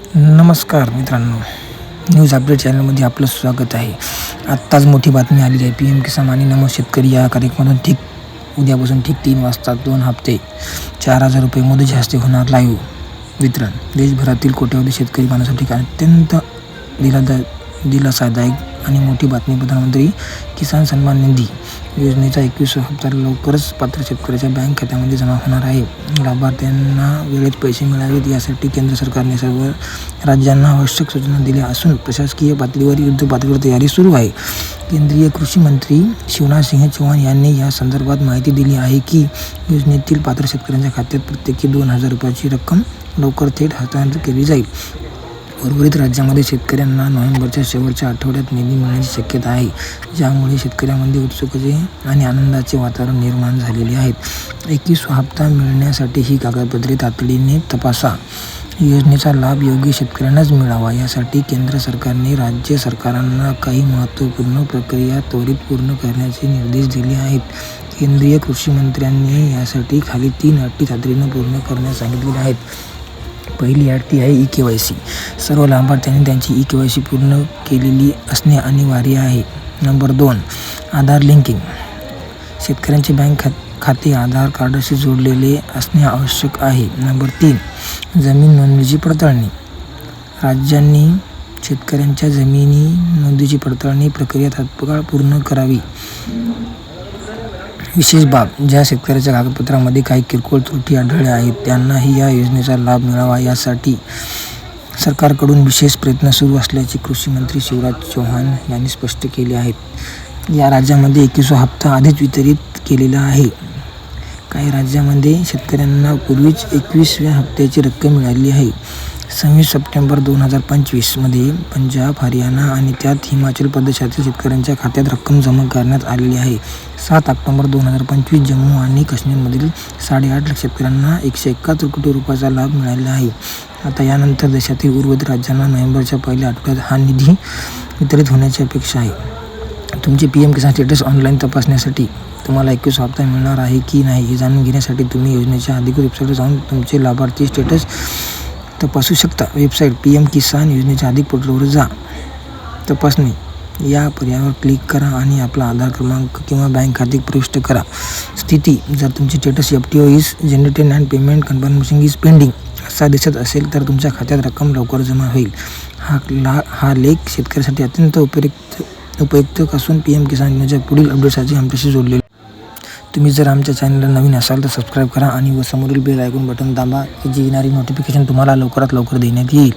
नमस्कार मित्रांनो. News update चॅनलमध्ये आपलं स्वागत आहे. आत्ताच मोठी बातमी आलेली आहे. पी एम किसान आणि नमो शेतकरी या कार्यक्रमातून ठीक उद्यापासून ठीक तीन वाजता दोन हप्ते चार हजार रुपये मोदीच्या हस्ते होणार. लाईव्ह वितरण. देशभरातील कोट्यावधी शेतकरी बांधवांसाठी अत्यंत दिला दिलासादायक आणि मोठी बातमी प्रधानमंत्री किसान सन्मान निधी योजनेचा एकवीस हप्ता लवकरच पात्र शेतकऱ्याच्या बँक खात्यामध्ये जमा होणार आहे. लाभार्थ्यांना वेळेत पैसे मिळावेत यासाठी केंद्र सरकारने सर्व राज्यांना आवश्यक सूचना दिल्या असून प्रशासकीय पातळीवर युद्ध पातळीवर तयारी सुरू आहे. केंद्रीय कृषी मंत्री शिवराज सिंह चौहान यांनी या संदर्भात माहिती दिली आहे की योजनेतील पात्र शेतकऱ्यांच्या खात्यात प्रत्येकी दोन हजार रुपयाची रक्कम लवकर थेट हस्तांतरित केली जाईल. उर्वरित राज्यामध्ये शेतकऱ्यांना नोव्हेंबरच्या शेवटच्या आठवड्यात निधी मिळण्याची शक्यता आहे ज्यामुळे शेतकऱ्यांमध्ये उत्सुकते आणि आनंदाचे वातावरण निर्माण झालेले आहेत एकवीस हप्ता मिळण्यासाठी ही कागदपत्रे तातडीने तपासा. योजनेचा लाभ योग्य शेतकऱ्यांनाच मिळावा यासाठी केंद्र सरकारने राज्य सरकारांना काही महत्त्वपूर्ण प्रक्रिया त्वरित पूर्ण करण्याचे निर्देश दिले आहेत. केंद्रीय कृषी मंत्र्यांनी यासाठी खाली तीन अटी तातडीनं पूर्ण करण्यास सांगितलेल्या आहेत. पहिली अट ती आहे ई के वाय सी. सर्व लाभार्थ्यांनी त्यांची ई के वाय सी पूर्ण केलेली असणे अनिवार्य आहे. नंबर दोन आधार लिंकिंग. शेतकऱ्यांचे बँक खात खाते आधार कार्डाशी जोडलेले असणे आवश्यक आहे. नंबर तीन जमीन नोंदणीची पडताळणी. राज्यांनी शेतकऱ्यांच्या जमिनी नोंदीची पडताळणी प्रक्रिया तात्काळ पूर्ण करावी. विशेष बाब ज्या शेतकऱ्याच्या कागदपत्रामध्ये काही किरकोळ त्रुटी आढळल्या आहेत त्यांनाही या योजनेचा लाभ मिळावा. यासाठी सरकारकडून विशेष प्रयत्न सुरू असल्याचे कृषी मंत्री शिवराज चौहान यांनी स्पष्ट केले आहेत या राज्यामध्ये एकवीसवा हप्ता आधीच वितरित केलेला आहे. काही राज्यामध्ये शेतकऱ्यांना पूर्वीच एकवीसव्या हप्त्याची रक्कम मिळाली आहे. सव्वीस सप्टेंबर दोन हजार पंचवीसमध्ये पंजाब हरियाणा आणि त्यात हिमाचल प्रदेशातील शेतकऱ्यांच्या खात्यात रक्कम जमा करण्यात आलेली आहे. सात ऑक्टोबर दोन हजार पंचवीस जम्मू आणि काश्मीरमधील साडेआठ लाख शेतकऱ्यांना एकशे एकाहत्तर कोटी रुपयाचा लाभ मिळालेला आहे. आता यानंतर देशातील उर्वरित राज्यांना नोव्हेंबरच्या पहिल्या आठवड्यात हा निधी वितरित होण्याची अपेक्षा आहे. तुमचे P M Kisan status online तपासण्यासाठी तुम्हाला एकवीस हप्ता मिळणार आहे की नाही हे जाणून घेण्यासाठी तुम्ही योजनेच्या अधिकृत वेबसाईटवर जाऊन तुमचे लाभार्थी स्टेटस तपासू शकता. वेबसाईट पी एम किसान योजनेच्या अधिक पोर्टलवर जा. तपासणी. या पर्यायावर क्लिक करा आणि आपला आधार क्रमांक किंवा बँक खाते प्रविष्ट करा. स्थिती. जर तुमची status F T O is generated and payment confirmation is pending असा दिसत असेल तर तुमच्या खात्यात रक्कम लवकर जमा होईल. हा ला हा लेख शेतकऱ्यासाठी अत्यंत उपयुक्त उपयुक्त असून पी एम किसान योजनेच्या पुढील अपडेट्ससाठी आमच्याशी जोडलेले तुम्ही जर आमच्या चॅनलला नवीन असाल तर सबस्क्राईब करा आणि व समोरील बेल ऐकून बटन दाबा की जी येणारी नोटिफिकेशन तुम्हाला लवकरात लवकर देण्यात येईल.